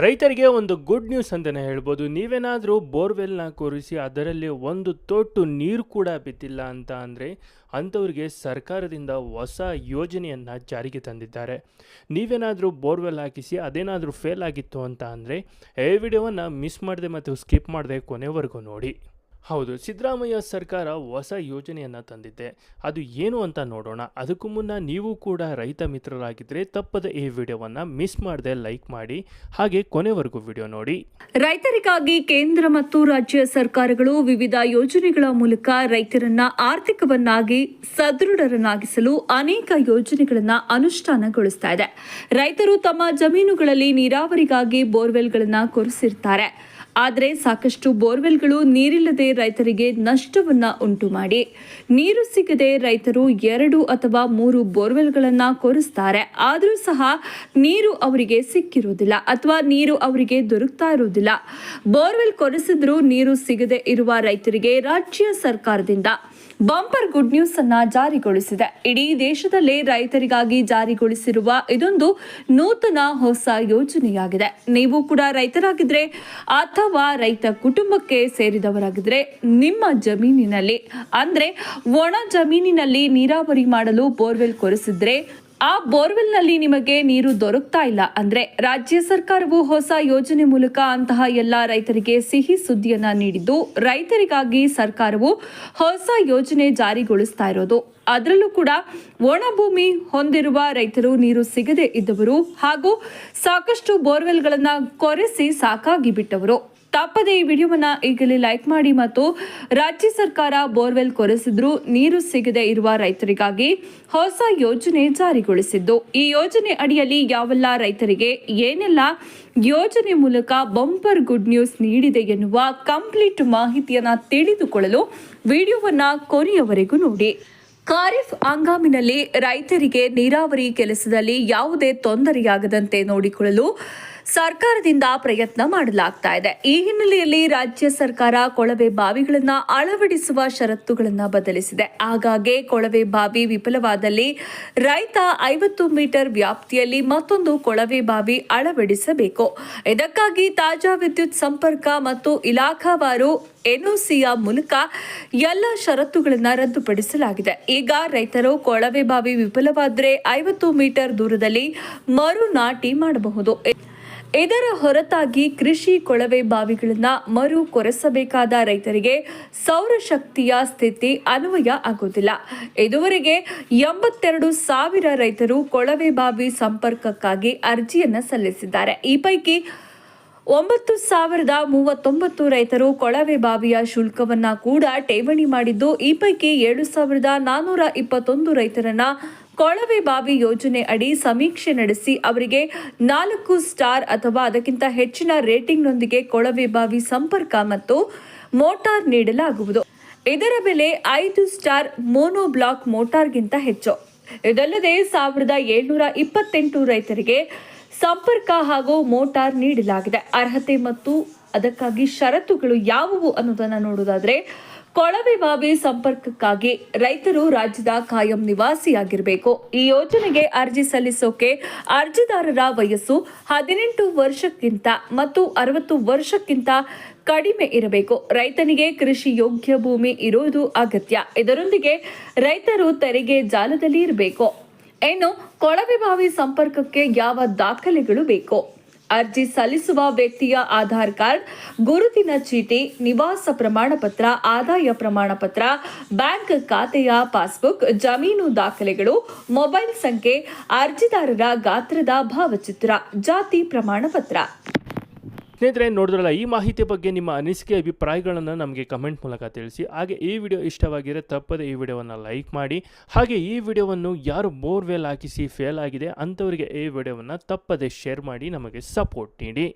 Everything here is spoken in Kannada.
ರೈತರಿಗೆ ಒಂದು ಗುಡ್ ನ್ಯೂಸ್ ಅಂತಲೇ ಹೇಳ್ಬೋದು. ನೀವೇನಾದರೂ ಬೋರ್ವೆಲ್ನ ಕೊರಿಸಿ ಅದರಲ್ಲಿ ಒಂದು ತೊಟ್ಟು ನೀರು ಕೂಡ ಬಿದ್ದಿಲ್ಲ ಅಂತ ಅಂದರೆ ಅಂಥವ್ರಿಗೆ ಸರ್ಕಾರದಿಂದ ಹೊಸ ಯೋಜನೆಯನ್ನು ಜಾರಿಗೆ ತಂದಿದ್ದಾರೆ. ನೀವೇನಾದರೂ ಬೋರ್ವೆಲ್ ಹಾಕಿಸಿ ಅದೇನಾದರೂ ಫೇಲ್ ಆಗಿತ್ತು ಅಂತ ಅಂದರೆ, ಈ ವಿಡಿಯೋವನ್ನು ಮಿಸ್ ಮಾಡದೆ ಮತ್ತು ಸ್ಕಿಪ್ ಮಾಡದೆ ಕೊನೆವರೆಗೂ ನೋಡಿ. ಹೌದು, ಸಿದ್ದರಾಮಯ್ಯ ಸರ್ಕಾರ ಹೊಸ ಯೋಜನೆಯನ್ನು ತಂದಿದೆ. ಅದು ಏನು ಅಂತ ನೋಡೋಣ. ಅದಕ್ಕೂ ಮುನ್ನ ನೀವು ಕೂಡ ರೈತ ಮಿತ್ರರಾಗಿದ್ದರೆ ತಪ್ಪದ ಈ ವಿಡಿಯೋವನ್ನು ಮಿಸ್ ಮಾಡದೆ ಲೈಕ್ ಮಾಡಿ, ಹಾಗೆ ಕೊನೆವರೆಗೂ ವಿಡಿಯೋ ನೋಡಿ. ರೈತರಿಗಾಗಿ ಕೇಂದ್ರ ಮತ್ತು ರಾಜ್ಯ ಸರ್ಕಾರಗಳು ವಿವಿಧ ಯೋಜನೆಗಳ ಮೂಲಕ ರೈತರನ್ನ ಆರ್ಥಿಕವನ್ನಾಗಿ ಸದೃಢರನ್ನಾಗಿಸಲು ಅನೇಕ ಯೋಜನೆಗಳನ್ನ ಅನುಷ್ಠಾನಗೊಳಿಸ್ತಾ ಇದೆ. ರೈತರು ತಮ್ಮ ಜಮೀನುಗಳಲ್ಲಿ ನೀರಾವರಿಗಾಗಿ ಬೋರ್ವೆಲ್ಗಳನ್ನು ಕೊರೆಸಿರ್ತಾರೆ. ಆದರೆ ಸಾಕಷ್ಟು ಬೋರ್ವೆಲ್ಗಳು ನೀರಿಲ್ಲದೆ ರೈತರಿಗೆ ನಷ್ಟವನ್ನ ಉಂಟು ಮಾಡಿ ನೀರು ಸಿಗದೆ ರೈತರು ಎರಡು ಅಥವಾ ಮೂರು ಬೋರ್ವೆಲ್ಗಳನ್ನು ಕೊರೆಸ್ತಾರೆ. ಆದರೂ ಸಹ ನೀರು ಅವರಿಗೆ ಸಿಕ್ಕಿರುವುದಿಲ್ಲ ಅಥವಾ ನೀರು ಅವರಿಗೆ ದೊರಕ್ತಾ ಇರುವುದಿಲ್ಲ. ಬೋರ್ವೆಲ್ ಕೊರೆಸಿದ್ರೂ ನೀರು ಸಿಗದೆ ಇರುವ ರೈತರಿಗೆ ರಾಜ್ಯ ಸರ್ಕಾರದಿಂದ ಬಂಪರ್ ಗುಡ್ ನ್ಯೂಸ್ ಅನ್ನ ಜಾರಿಗೊಳಿಸಿದೆ. ಇಡೀ ದೇಶದಲ್ಲೇ ರೈತರಿಗಾಗಿ ಜಾರಿಗೊಳಿಸಿರುವ ಇದೊಂದು ನೂತನ ಹೊಸ ಯೋಜನೆಯಾಗಿದೆ. ನೀವು ಕೂಡ ರೈತರಾಗಿದ್ರೆ ಅಥವಾ ರೈತ ಕುಟುಂಬಕ್ಕೆ ಸೇರಿದವರಾಗಿದ್ರೆ ನಿಮ್ಮ ಜಮೀನಿನಲ್ಲಿ, ಅಂದ್ರೆ ಒಣ ಜಮೀನಿನಲ್ಲಿ ನೀರಾವರಿ ಮಾಡಲು ಬೋರ್ವೆಲ್ ಕೊರೆಸಿದ್ರೆ ಆ ಬೋರ್ವೆಲ್ನಲ್ಲಿ ನಿಮಗೆ ನೀರು ದೊರಕ್ತಾ ಇಲ್ಲ ಅಂದ್ರೆ ರಾಜ್ಯ ಸರ್ಕಾರವು ಹೊಸ ಯೋಜನೆ ಮೂಲಕ ಅಂತಹ ಎಲ್ಲ ರೈತರಿಗೆ ಸಿಹಿ ಸುದ್ದಿಯನ್ನ ನೀಡಿದ್ದು, ರೈತರಿಗಾಗಿ ಸರ್ಕಾರವು ಹೊಸ ಯೋಜನೆ ಜಾರಿಗೊಳಿಸ್ತಾ ಇರೋದು. ಅದರಲ್ಲೂ ಕೂಡ ಒಣಭೂಮಿ ಹೊಂದಿರುವ ರೈತರು ನೀರು ಸಿಗದೆ ಇದ್ದವರು ಹಾಗೂ ಸಾಕಷ್ಟು ಬೋರ್ವೆಲ್ಗಳನ್ನ ಕೊರೆಸಿ ಸಾಕಾಗಿ ಬಿಟ್ಟವರು. ತಪ್ಪದೆ ಈ ವಿಡಿಯೋವನ್ನು ಈಗಲೇ ಲೈಕ್ ಮಾಡಿ ಮತ್ತು ರಾಜ್ಯ ಸರ್ಕಾರ ಬೋರ್ವೆಲ್ ಕೊರೆಸಿದ್ರು, ನೀರು ಸಿಗದೆ ಇರುವ ರೈತರಿಗಾಗಿ ಹೊಸ ಯೋಜನೆ ಜಾರಿಗೊಳಿಸಿದ್ದು. ಈ ಯೋಜನೆ ಅಡಿಯಲ್ಲಿ ಯಾವೆಲ್ಲ ರೈತರಿಗೆ ಏನೆಲ್ಲ ಯೋಜನೆ ಮೂಲಕ ಬಂಪರ್ ಗುಡ್ ನ್ಯೂಸ್ ನೀಡಿದೆ ಎನ್ನುವ ಕಂಪ್ಲೀಟ್ ಮಾಹಿತಿಯನ್ನ ತಿಳಿದುಕೊಳ್ಳಲು ವಿಡಿಯೋವನ್ನ ಕೊನೆಯವರೆಗೂ ನೋಡಿ. ಖಾರಿಫ್ ಹಂಗಾಮಿನಲ್ಲಿ ರೈತರಿಗೆ ನೀರಾವರಿ ಕೆಲಸದಲ್ಲಿ ಯಾವುದೇ ತೊಂದರೆಯಾಗದಂತೆ ನೋಡಿಕೊಳ್ಳಲು ಸರ್ಕಾರದಿಂದ ಪ್ರಯತ್ನ ಮಾಡಲಾಗ್ತಾ ಇದೆ. ಈ ಹಿನ್ನೆಲೆಯಲ್ಲಿ ರಾಜ್ಯ ಸರ್ಕಾರ ಕೊಳವೆ ಬಾವಿಗಳನ್ನು ಅಳವಡಿಸುವ ಷರತ್ತುಗಳನ್ನು ಬದಲಿಸಿದೆ. ಆಗಾಗ್ಗೆ ಕೊಳವೆ ಬಾವಿ ವಿಫಲವಾದಲ್ಲಿ ರೈತ ಐವತ್ತು ಮೀಟರ್ ವ್ಯಾಪ್ತಿಯಲ್ಲಿ ಮತ್ತೊಂದು ಕೊಳವೆ ಬಾವಿ ಅಳವಡಿಸಬೇಕು. ಇದಕ್ಕಾಗಿ ತಾಜಾ ವಿದ್ಯುತ್ ಸಂಪರ್ಕ ಮತ್ತು ಇಲಾಖಾವಾರು ಎನ್ಒಸಿಯ ಮೂಲಕ ಎಲ್ಲ ಷರತ್ತುಗಳನ್ನು ರದ್ದುಪಡಿಸಲಾಗಿದೆ. ಈಗ ರೈತರು ಕೊಳವೆ ಬಾವಿ ವಿಫಲವಾದರೆ ಐವತ್ತು ಮೀಟರ್ ದೂರದಲ್ಲಿ ಮರು ನಾಟಿ ಮಾಡಬಹುದು. ಇದರ ಹೊರತಾಗಿ ಕೃಷಿ ಕೊಳವೆ ಬಾವಿಗಳನ್ನು ಮರು ಕೊರೆಸಬೇಕಾದ ರೈತರಿಗೆ ಸೌರಶಕ್ತಿಯ ಸ್ಥಿತಿ ಅನ್ವಯ ಆಗುವುದಿಲ್ಲ. ಇದುವರೆಗೆ ಎಂಬತ್ತೆರಡು ಸಾವಿರ ರೈತರು ಕೊಳವೆ ಬಾವಿ ಸಂಪರ್ಕಕ್ಕಾಗಿ ಅರ್ಜಿಯನ್ನು ಸಲ್ಲಿಸಿದ್ದಾರೆ. ಈ ಪೈಕಿ ಒಂಬತ್ತು ಸಾವಿರದ ಮೂವತ್ತೊಂಬತ್ತು ರೈತರು ಕೊಳವೆ ಬಾವಿಯ ಶುಲ್ಕವನ್ನ ಕೂಡ ಠೇವಣಿ ಮಾಡಿದ್ದು, ಈ ಪೈಕಿ ಏಳು ಸಾವಿರದ ನಾನ್ನೂರ ಇಪ್ಪತ್ತೊಂದು ರೈತರನ್ನ ಕೊಳವೆ ಬಾವಿ ಯೋಜನೆ ಅಡಿ ಸಮೀಕ್ಷೆ ನಡೆಸಿ ಅವರಿಗೆ ನಾಲ್ಕು ಸ್ಟಾರ್ ಅಥವಾ ಅದಕ್ಕಿಂತ ಹೆಚ್ಚಿನ ರೇಟಿಂಗ್ನೊಂದಿಗೆ ಕೊಳವೆ ಬಾವಿ ಸಂಪರ್ಕ ಮತ್ತು ಮೋಟಾರ್ ನೀಡಲಾಗುವುದು. ಇದರ ಬೆಲೆ ಐದು ಸ್ಟಾರ್ ಮೋನೋ ಬ್ಲಾಕ್ ಮೋಟಾರ್ಗಿಂತ ಹೆಚ್ಚು. ಇದಲ್ಲದೆ ಸಾವಿರದ ಏಳ್ನೂರ ಇಪ್ಪತ್ತೆಂಟು ರೈತರಿಗೆ ಸಂಪರ್ಕ ಹಾಗೂ ಮೋಟಾರ್ ನೀಡಲಾಗಿದೆ. ಅರ್ಹತೆ ಮತ್ತು ಅದಕ್ಕಾಗಿ ಷರತ್ತುಗಳು ಯಾವುವು ಅನ್ನೋದನ್ನು ನೋಡೋದಾದ್ರೆ ಕೊಳವೆ ಬಾವಿ ಸಂಪರ್ಕಕ್ಕಾಗಿ ರೈತರು ರಾಜ್ಯದ ಕಾಯಂ ನಿವಾಸಿಯಾಗಿರಬೇಕು. ಈ ಯೋಜನೆಗೆ ಅರ್ಜಿ ಸಲ್ಲಿಸೋಕೆ ಅರ್ಜಿದಾರರ ವಯಸ್ಸು ಹದಿನೆಂಟು ವರ್ಷಕ್ಕಿಂತ ಮತ್ತು ಅರವತ್ತು ವರ್ಷಕ್ಕಿಂತ ಕಡಿಮೆ ಇರಬೇಕು. ರೈತನಿಗೆ ಕೃಷಿ ಯೋಗ್ಯ ಭೂಮಿ ಇರುವುದು ಅಗತ್ಯ. ಇದರೊಂದಿಗೆ ರೈತರು ತೆರಿಗೆ ಜಾಲದಲ್ಲಿ ಇರಬೇಕು. ಇನ್ನು ಕೊಳವೆ ಬಾವಿ ಸಂಪರ್ಕಕ್ಕೆ ಯಾವ ದಾಖಲೆಗಳು ಬೇಕು? ಅರ್ಜಿ ಸಲ್ಲಿಸುವ ವ್ಯಕ್ತಿಯ ಆಧಾರ್ ಕಾರ್ಡ್, ಗುರುತಿನ ಚೀಟಿ, ನಿವಾಸ ಪ್ರಮಾಣ ಪತ್ರ ಆದಾಯ ಪ್ರಮಾಣ ಪತ್ರ ಬ್ಯಾಂಕ್ ಖಾತೆಯ ಪಾಸ್ಬುಕ್, ಜಮೀನು ದಾಖಲೆಗಳು, ಮೊಬೈಲ್ ಸಂಖ್ಯೆ, ಅರ್ಜಿದಾರರ ಗಾತ್ರದ ಭಾವಚಿತ್ರ, ಜಾತಿ ಪ್ರಮಾಣ ಪತ್ರ ಸ್ನೇಹಿತರೆ, ನೋಡಿದ್ರಲ್ಲ, ಈ ಮಾಹಿತಿ ಬಗ್ಗೆ ನಿಮ್ಮ ಅನಿಸಿಕೆ, ಅಭಿಪ್ರಾಯಗಳನ್ನು ನಮಗೆ ಕಮೆಂಟ್ ಮೂಲಕ ತಿಳಿಸಿ. ಹಾಗೆ ಈ ವಿಡಿಯೋ ಇಷ್ಟವಾಗಿದ್ದರೆ ತಪ್ಪದೆ ಈ ವಿಡಿಯೋವನ್ನು ಲೈಕ್ ಮಾಡಿ. ಹಾಗೆ ಈ ವಿಡಿಯೋವನ್ನು ಯಾರು ಬೋರ್ವೆಲ್ ಹಾಕಿಸಿ, ಫೇಲ್ ಆಗಿದೆ ಅಂಥವರಿಗೆ ಈ ವಿಡಿಯೋವನ್ನು ತಪ್ಪದೆ ಶೇರ್ ಮಾಡಿ, ನಮಗೆ ಸಪೋರ್ಟ್ ನೀಡಿ.